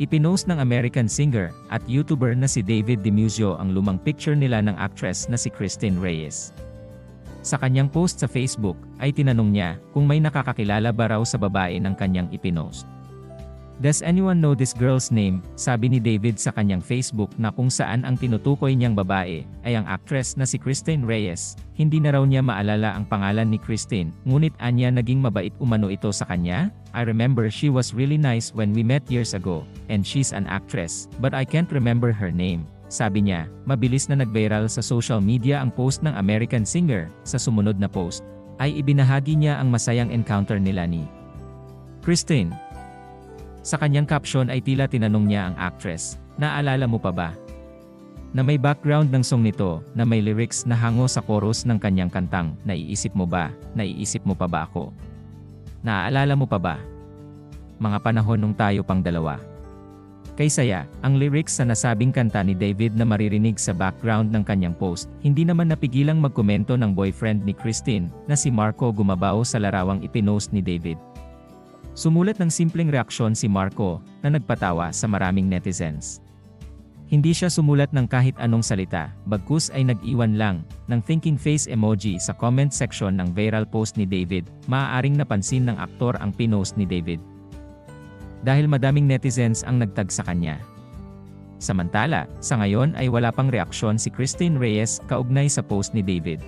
Ipinost ng American singer at YouTuber na si David Dimuzio ang lumang picture nila ng actress na si Christine Reyes. Sa kanyang post sa Facebook, ay tinanong niya kung may nakakakilala ba raw sa babae ng kanyang ipinost. Does anyone know this girl's name? Sabi ni David sa kanyang Facebook na kung saan ang tinutukoy niyang babae ay ang actress na si Christine Reyes. Hindi na raw niya maalala ang pangalan ni Christine, ngunit anya naging mabait umano ito sa kanya. I remember she was really nice when we met years ago, and she's an actress, but I can't remember her name. Sabi niya, mabilis na nag-viral sa social media ang post ng American singer. Sa sumunod na post, ay ibinahagi niya ang masayang encounter nila ni Christine. Sa kanyang caption ay tila tinanong niya ang actress, naalala mo pa ba? Na may background ng song nito, na may lyrics na hango sa chorus ng kanyang kantang, naiisip mo ba, naiisip mo pa ba ako? Naaalala mo pa ba? Mga panahon nung tayo pang dalawa. Kay saya, ang lyrics sa nasabing kanta ni David na maririnig sa background ng kanyang post, hindi naman napigilang magkomento ng boyfriend ni Christine, na si Marco Gumabao sa larawang ipinost ni David. Sumulat ng simpleng reaksyon si Marco, na nagpatawa sa maraming netizens. Hindi siya sumulat ng kahit anong salita, bagkus ay nag-iwan lang, ng thinking face emoji sa comment section ng viral post ni David, maaaring napansin ng aktor ang pinost ni David. Dahil madaming netizens ang nagtag sa kanya. Samantala, sa ngayon ay wala pang reaksyon si Christine Reyes kaugnay sa post ni David.